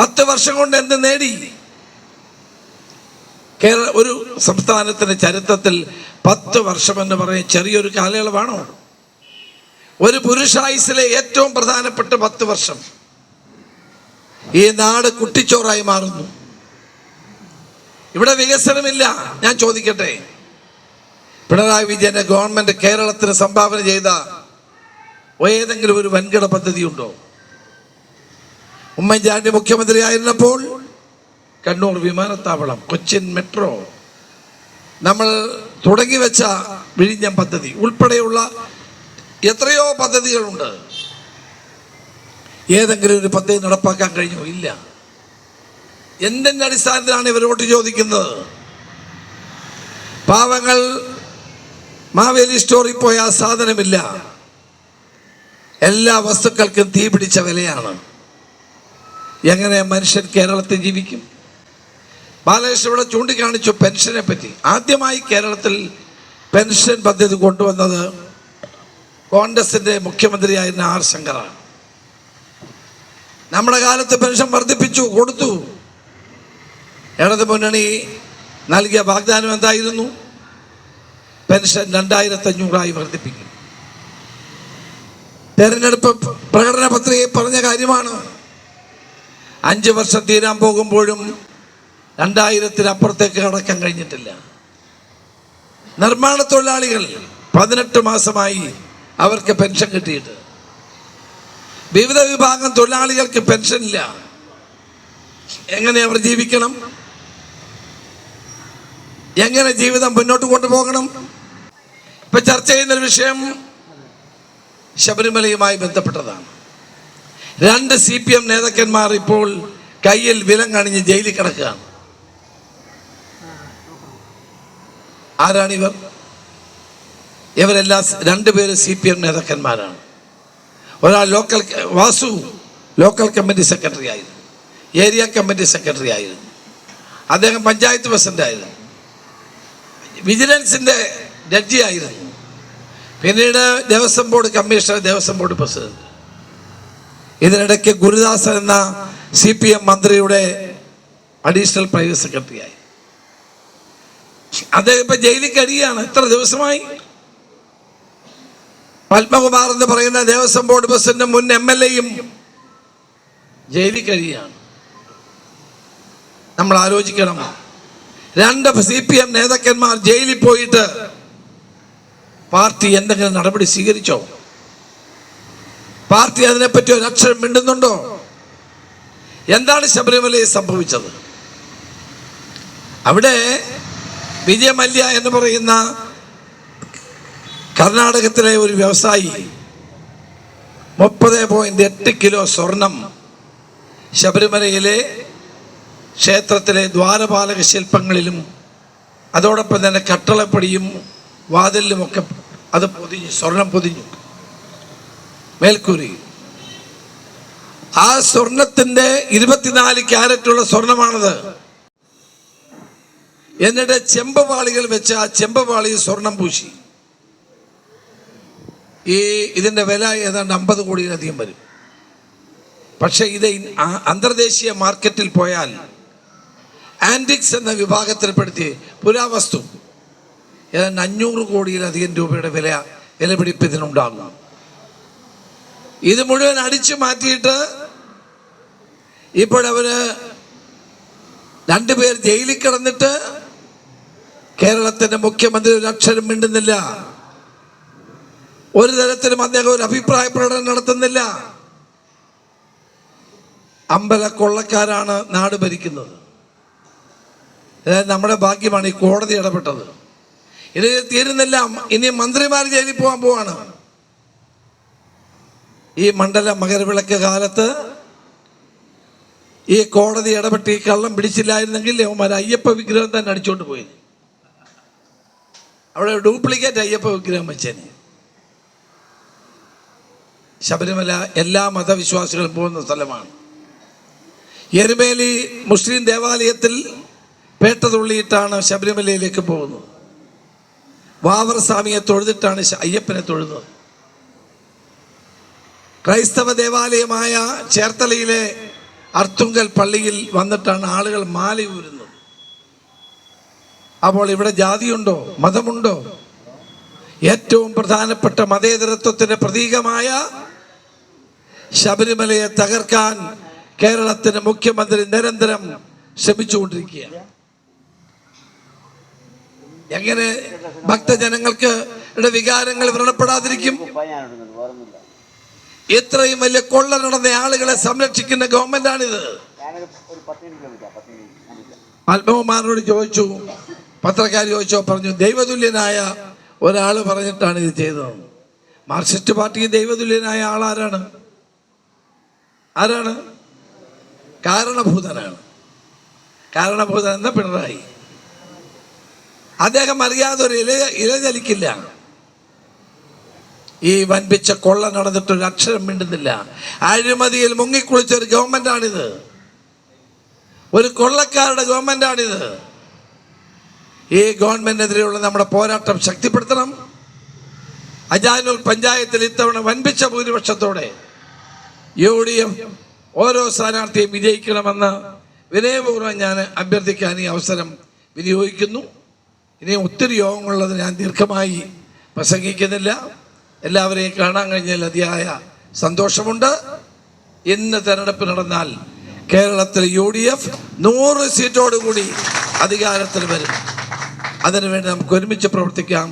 പത്ത് വർഷം കൊണ്ട് എന്ത് നേടി? കേരള ഒരു സംസ്ഥാനത്തിന്റെ ചരിത്രത്തിൽ പത്ത് വർഷം എന്ന് പറയും ചെറിയൊരു കാലയളവാണോ? ഒരു പുരുഷായുസിലെ ഏറ്റവും പ്രധാനപ്പെട്ട പത്ത് വർഷം. ഈ നാട് കുട്ടിച്ചോറായി മാറുന്നു. ഇവിടെ വികസനമില്ല. ഞാൻ ചോദിക്കട്ടെ. പിണറായി വിജയന്റെ ഗവൺമെന്റ് കേരളത്തിന് സംഭാവന ചെയ്ത ഏതെങ്കിലും ഒരു വൻകിട പദ്ധതി ഉണ്ടോ ഉമ്മൻചാണ്ടി മുഖ്യമന്ത്രിയായിരുന്നപ്പോൾ കണ്ണൂർ വിമാനത്താവളം കൊച്ചിൻ മെട്രോ നമ്മൾ തുടങ്ങി വെച്ച വിഴിഞ്ഞം പദ്ധതി ഉൾപ്പെടെയുള്ള എത്രയോ പദ്ധതികളുണ്ട്. ഏതെങ്കിലും ഒരു പദ്ധതി നടപ്പാക്കാൻ കഴിഞ്ഞോ? ഇല്ല. എന്തിന്റെ അടിസ്ഥാനത്തിലാണ് ഇവരോട്ട് ചോദിക്കുന്നത്? പാവങ്ങൾ മാവേലി സ്റ്റോറിൽ പോയ സാധനമില്ല. എല്ലാ വസ്തുക്കൾക്കും തീ പിടിച്ച വിലയാണ്. എങ്ങനെ മനുഷ്യൻ കേരളത്തിൽ ജീവിക്കും? ബാലകൃഷ്ണൻ ഇവിടെ ചൂണ്ടിക്കാണിച്ചു പെൻഷനെ പറ്റി. ആദ്യമായി കേരളത്തിൽ പെൻഷൻ പദ്ധതി കൊണ്ടുവന്നത് കോൺഗ്രസിന്റെ മുഖ്യമന്ത്രിയായിരുന്ന ആർ ശങ്കറാണ്. നമ്മുടെ കാലത്ത് പെൻഷൻ വർദ്ധിപ്പിച്ചു കൊടുത്തു. ഇടത് മുന്നണി നൽകിയ വാഗ്ദാനം എന്തായിരുന്നു? പെൻഷൻ രണ്ടായിരത്തി അഞ്ഞൂറായി വർദ്ധിപ്പിക്കും. തെരഞ്ഞെടുപ്പ് പ്രകടന പത്രികയിൽ പറഞ്ഞ കാര്യമാണ്. അഞ്ച് വർഷം തീരാൻ പോകുമ്പോഴും രണ്ടായിരത്തിനപ്പുറത്തേക്ക് കടക്കാൻ കഴിഞ്ഞിട്ടില്ല. നിർമ്മാണ തൊഴിലാളികൾ പതിനെട്ട് മാസമായി അവർക്ക് പെൻഷൻ കിട്ടിയിട്ട്. വിവിധ വിഭാഗം തൊഴിലാളികൾക്ക് പെൻഷൻ ഇല്ല എങ്ങനെ അവർ ജീവിക്കണം? എങ്ങനെ ജീവിതം മുന്നോട്ട് കൊണ്ടുപോകണം? ഇപ്പൊ ചർച്ച ചെയ്യുന്ന ഒരു വിഷയം ശബരിമലയുമായി ബന്ധപ്പെട്ടതാണ്. രണ്ട് സി പി എം നേതാക്കന്മാർ ഇപ്പോൾ കയ്യിൽ വിലം കണിഞ്ഞ് ജയിലിൽ കിടക്കുകയാണ്. ആരാണിവർ ഇവരെല്ലാം രണ്ടുപേരും സി പി എം നേതാക്കന്മാരാണ്. ഒരാൾ local Vasu local committee secretary ആയിരുന്നു. ഏരിയ കമ്മിറ്റി സെക്രട്ടറി ആയിരുന്നു. അദ്ദേഹം പഞ്ചായത്ത് പ്രസിഡന്റ് ആയിരുന്നു. വിജിലൻസിന്റെ ജഡ്ജി ആയിരുന്നു. പിന്നീട് Devaswom board commissioner Devaswom board president. ഇതിനിടയ്ക്ക് ഗുരുദാസൻ എന്ന സി പി എം മന്ത്രിയുടെ അഡീഷണൽ പ്രൈവറ്റ് സെക്രട്ടറിയായി. അദ്ദേഹം ഇപ്പൊ ജയിലിൽ കഴിയുകയാണ് എത്ര ദിവസമായി. പത്മകുമാർ എന്ന് പറയുന്ന ദേവസ്വം ബോർഡ് പ്രസിഡന്റ് മുൻ എം എൽ എയും ജയിലിൽ കഴിയാണ് നമ്മൾ ആലോചിക്കണം. രണ്ട് സി പി എം നേതാക്കന്മാർ ജയിലിൽ പോയിട്ട് പാർട്ടി എന്തെങ്കിലും നടപടി സ്വീകരിച്ചോ? പാർട്ടി അതിനെപ്പറ്റി ഒരക്ഷരം മിണ്ടുന്നുണ്ടോ? എന്താണ് ശബരിമലയിൽ സംഭവിച്ചത്? അവിടെ വിജയമല്യ എന്ന് പറയുന്ന കർണാടകത്തിലെ ഒരു വ്യവസായി മുപ്പത് പോയിന്റ് എട്ട് കിലോ സ്വർണം ശബരിമലയിലെ ക്ഷേത്രത്തിലെ ദ്വാരപാലക ശില്പങ്ങളിലും അതോടൊപ്പം തന്നെ കട്ടളപ്പടിയും വാതിലിലുമൊക്കെ അത് പൊതിഞ്ഞു സ്വർണം പൊതിഞ്ഞു. മേൽക്കൂരി. ആ സ്വർണത്തിന്റെ ഇരുപത്തിനാല് ക്യാരറ്റുള്ള സ്വർണമാണത്. എന്നിട്ട് ചെമ്പപാളികൾ വെച്ച് ആ ചെമ്പപാളി സ്വർണം പൂശി. ഈ ഇതിന്റെ വില ഏതാണ്ട് അമ്പത് കോടിയിലധികം വരും. പക്ഷെ ഇത് അന്തർദേശീയ മാർക്കറ്റിൽ പോയാൽ ആന്റിക്സ് എന്ന വിഭാഗത്തിൽപ്പെടുത്തി പുരാവസ്തു ഏതാണ്ട് അഞ്ഞൂറ് കോടിയിലധികം രൂപയുടെ വില വിലപിടിപ്പ് ഇതിനുണ്ടാകും. ഇത് മുഴുവൻ അടിച്ചു മാറ്റിയിട്ട് ഇപ്പോഴവര് രണ്ടുപേർ ജയിലിൽ കിടന്നിട്ട് കേരളത്തിന്റെ മുഖ്യമന്ത്രി ഒരു അക്ഷരം മിണ്ടുന്നില്ല. ഒരു തരത്തിലും അദ്ദേഹം ഒരു അഭിപ്രായ പ്രകടനം നടത്തുന്നില്ല. അമ്പല കൊള്ളക്കാരാണ് നാട് ഭരിക്കുന്നത്. അതായത് നമ്മുടെ ഭാഗ്യമാണ് ഈ കോടതി ഇടപെട്ടത്. ഇത് തീരുന്നില്ല. ഇനി മന്ത്രിമാർ ജയിലിൽ പോകാൻ പോവാണ്. ഈ മണ്ഡല മകരവിളക്ക് കാലത്ത് ഈ കോടതി ഇടപെട്ട് ഈ കള്ളം പിടിച്ചില്ലായിരുന്നെങ്കിൽ അവന്മാർ അയ്യപ്പ വിഗ്രഹം തന്നെ അടിച്ചോണ്ട് പോയി. അവിടെ ഡ്യൂപ്ലിക്കേറ്റ് അയ്യപ്പ വിഗ്രഹം വെച്ചേനെ. ശബരിമല എല്ലാ മതവിശ്വാസികളും പോകുന്ന സ്ഥലമാണ്. എരുമേലി മുസ്ലിം ദേവാലയത്തിൽ പേട്ട തുള്ളിയിട്ടാണ് ശബരിമലയിലേക്ക് പോകുന്നത്. വാവർ സ്വാമിയെ തൊഴുതിട്ടാണ് അയ്യപ്പനെ തൊഴുന്നത്. ക്രൈസ്തവ ദേവാലയമായ ചേർത്തലയിലെ അർത്തുങ്കൽ പള്ളിയിൽ വന്നിട്ടാണ് ആളുകൾ മാല ഊരുന്നത്. അപ്പോൾ ഇവിടെ ജാതിയുണ്ടോ? മതമുണ്ടോ? ഏറ്റവും പ്രധാനപ്പെട്ട മതേതരത്വത്തിന്റെ പ്രതീകമായ ശബരിമലയെ തകർക്കാൻ കേരളത്തിന്റെ മുഖ്യമന്ത്രി നിരന്തരം ശ്രമിച്ചുകൊണ്ടിരിക്കുകയാണ്. എങ്ങനെ ഭക്തജനങ്ങൾക്ക് വികാരങ്ങൾ വ്രണപ്പെടാതിരിക്കും? ഇത്രയും വലിയ കൊള്ള നടന്ന ആളുകളെ സംരക്ഷിക്കുന്ന ഗവൺമെന്റാണിത്. ആത്മകുമാരനോട് ചോദിച്ചു പത്രക്കാർ ചോദിച്ചോ പറഞ്ഞു ദൈവതുല്യനായ ഒരാൾ പറഞ്ഞിട്ടാണ് ഇത് ചെയ്തത്. മാർക്സിസ്റ്റ് പാർട്ടി ദൈവതുല്യനായ ആളാരാണ് ആരാണ്? കാരണഭൂതനാണ്. കാരണഭൂതൻ എന്ന പിണറായി. അദ്ദേഹം അറിയാതെ ഒരു ഇല ഇല ചലിക്കില്ല ഈ വൻപിച്ച കൊള്ള നടന്നിട്ട് ഒരു അക്ഷരം മിണ്ടുന്നില്ല. അഴിമതിയിൽ മുങ്ങിക്കുളിച്ച ഒരു ഗവൺമെന്റാണിത്. ഒരു കൊള്ളക്കാരുടെ ഗവൺമെന്റാണിത്. ഈ ഗവൺമെന്റിനെതിരെയുള്ള നമ്മുടെ പോരാട്ടം ശക്തിപ്പെടുത്തണം. അജാനൂർ പഞ്ചായത്തിൽ ഇത്തവണ വൻപിച്ച ഭൂരിപക്ഷത്തോടെ യു ഡി എഫ് ഓരോ സ്ഥാനാർത്ഥിയും വിജയിക്കണമെന്ന് വിനയപൂർവം ഞാൻ അഭ്യർത്ഥിക്കാൻ ഈ അവസരം വിനിയോഗിക്കുന്നു. ഇനി ഒത്തിരി യോഗങ്ങളുള്ളത് ഞാൻ ദീർഘമായി പ്രസംഗിക്കുന്നില്ല. എല്ലാവരെയും കാണാൻ കഴിഞ്ഞതിൽ അതിയായ സന്തോഷമുണ്ട്. ഇന്ന് തെരഞ്ഞെടുപ്പ് നടന്നാൽ കേരളത്തിൽ യു ഡി എഫ് നൂറ് സീറ്റോടുകൂടി അധികാരത്തിൽ വരും. അതിനുവേണ്ടി നമുക്ക് ഒരുമിച്ച് പ്രവർത്തിക്കാം.